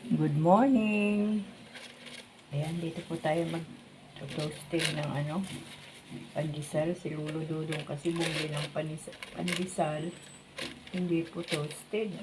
Good morning! Ayan, dito po tayo mag-toasting ng ano, pandesal. Si Lolo Dudong kasi bumili ng pandesal. Hindi po toasted.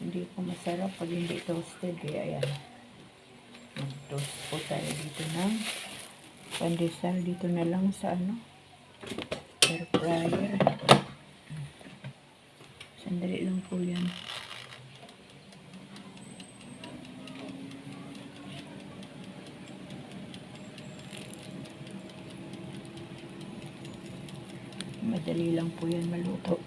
Hindi po masarap pag hindi toasted. Kaya ayan, mag-toast po tayo dito ng pandesal. Dito na lang sa ano, air fryer. Sandali lang po yan. Madali lang po yan maluto.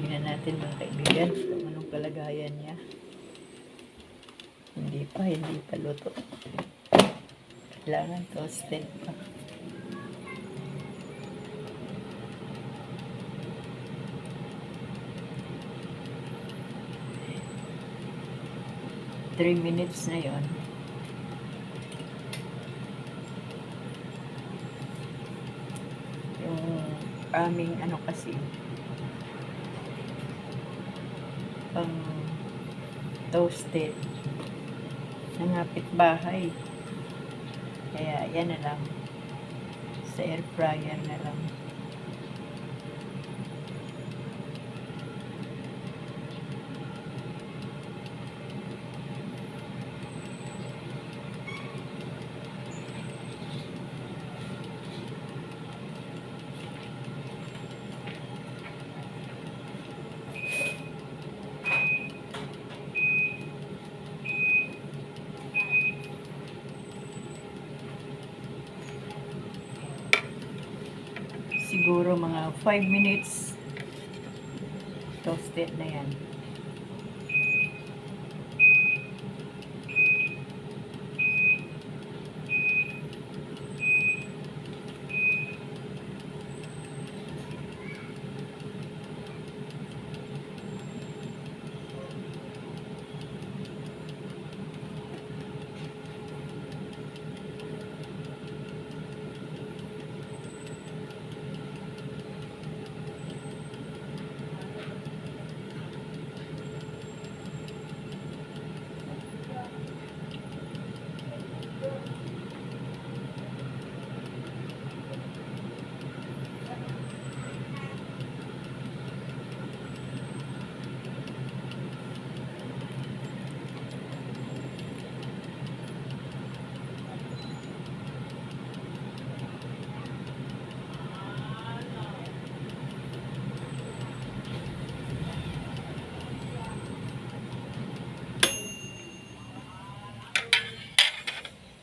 Tingnan natin mga kaibigan kung anong kalagayan niya. Hindi pa, hindi pa luto. Kailangan toasted pa. Three minutes na yon. Yung aming ano kasi, pang toasted nangapit bahay. Kaya yan na lang. Sa air fryer na lang. Siguro mga 5 minutes toasted na yan.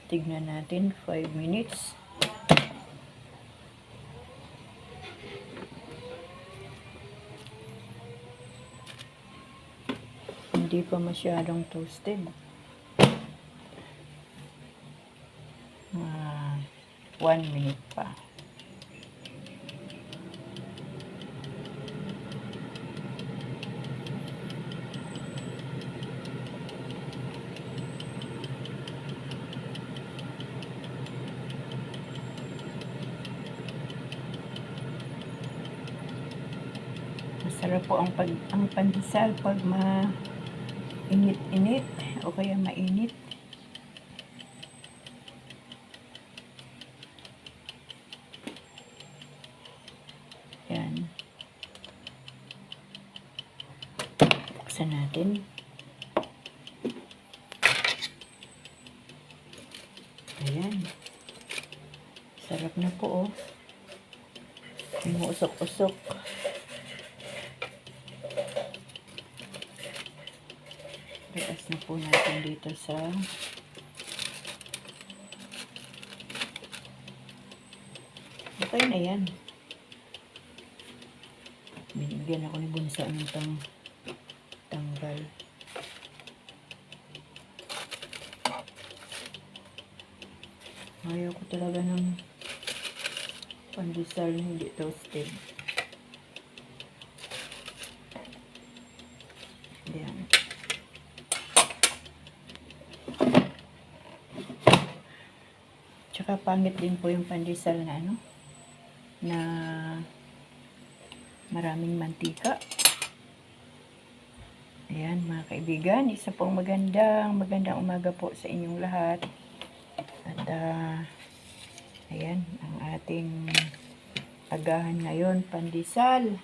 Tignan natin, 5 minutes. Hindi pa masyadong toasted. Ah, 1 minute pa. Masarap po ang pag ang pandesal pag ma init-init o kaya mainit. Yan. Buksan natin. Ayan. Sarap na po oh. Umuusok-usok. Na po natin dito sa Okay na yan. Binigyan ako ni Bunsa ng tang tanggal. Ayaw ko talaga ng pandesal hindi toasted. Yan. Tsaka pangit din po yung pandesal na ano, na maraming mantika. Ayan mga kaibigan, isa pong magandang, magandang umaga po sa inyong lahat. At ah, ayan, ang ating agahan ngayon, pandesal.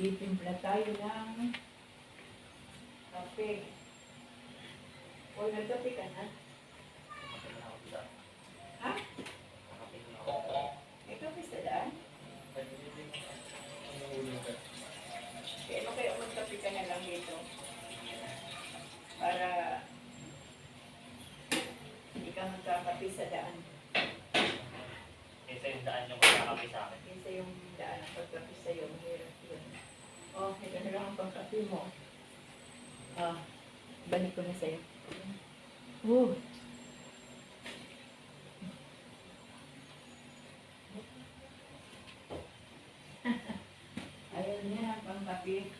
Titimpla tayo ng kape. O, nagkape ka na? Ka magkakape sa daan. Ito yung daan yung magkakapi sa akin. Isa yung daan ng pagkape sa'yo. Mahirap yun. Oh, ito na lang ang pagkape mo. Ah, balik ko na sa'yo. Oh. Ayun yan ang pangkape.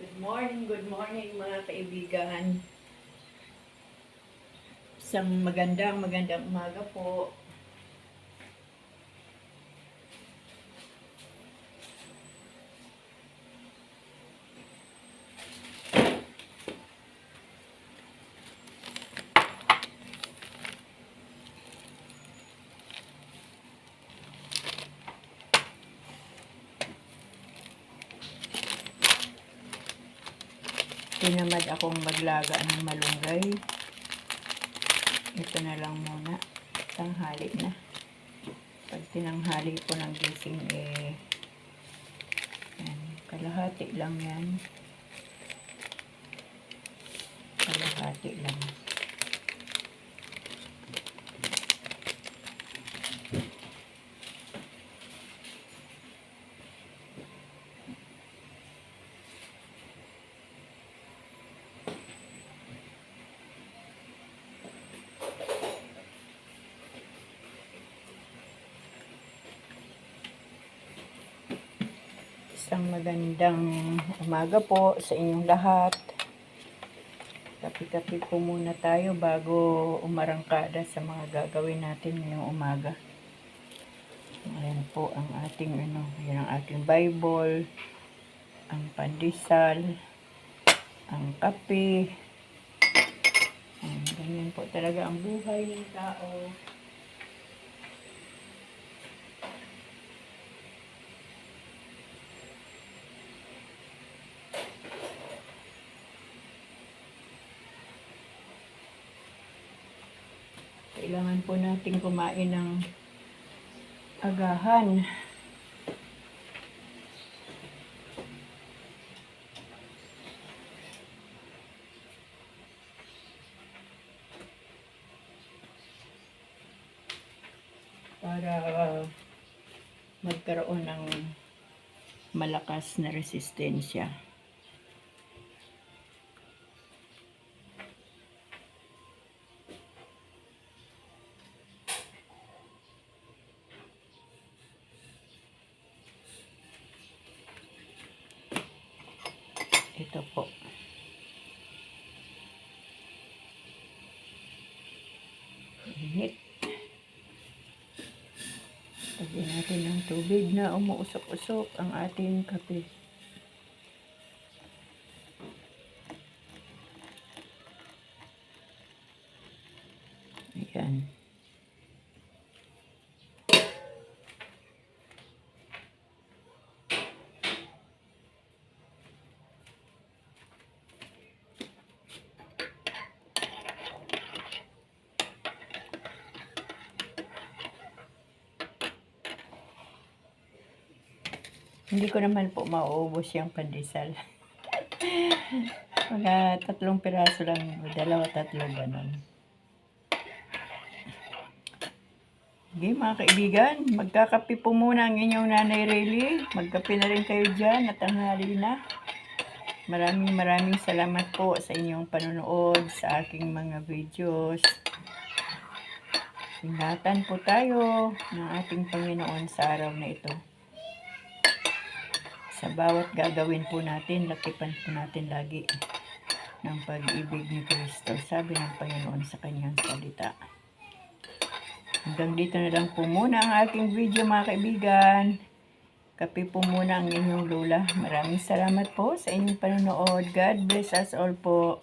Good morning, good morning mga kaibigan. Isang magandang magandang umaga po. Tinamad akong maglaga ng malunggay. Ito na lang muna. Tanghali na. Pag tinanghali ko ng gising eh yan, kalahati lang yan. Kalahati lang. Isang magandang umaga po sa inyong lahat. Kapi-kapi po muna tayo bago umarangkada sa mga gagawin natin ngayong umaga. Ayan po ang ating ano, ayan ang ating Bible, ang pandesal, ang kape. Ayan, ganyan po talaga ang buhay ng tao. Kailangan po natin kumain ng agahan. Para uh, magkaroon ng malakas na resistensya. Init. Lagyan natin ng tubig na umuusok-usok ang ating kape. Ayan. Hindi ko naman po mauubos yung pandesal. Mga tatlong piraso lang, dalawa, tatlo, ganun. Okay, mga kaibigan, magkakape po muna ang inyong nanay Rayleigh. Magkape na rin kayo dyan at tanghali na. Maraming maraming salamat po sa inyong panonood sa aking mga videos. Ingatan po tayo ng ating Panginoon sa araw na ito. Sa bawat gagawin po natin, lakipan po natin lagi ng pag-ibig ni Kristo. Sabi ng Panginoon sa kanyang salita. Hanggang dito na lang po muna ang aking video mga kaibigan. Kape po muna ang inyong lula. Maraming salamat po sa inyong panonood. God bless us all po.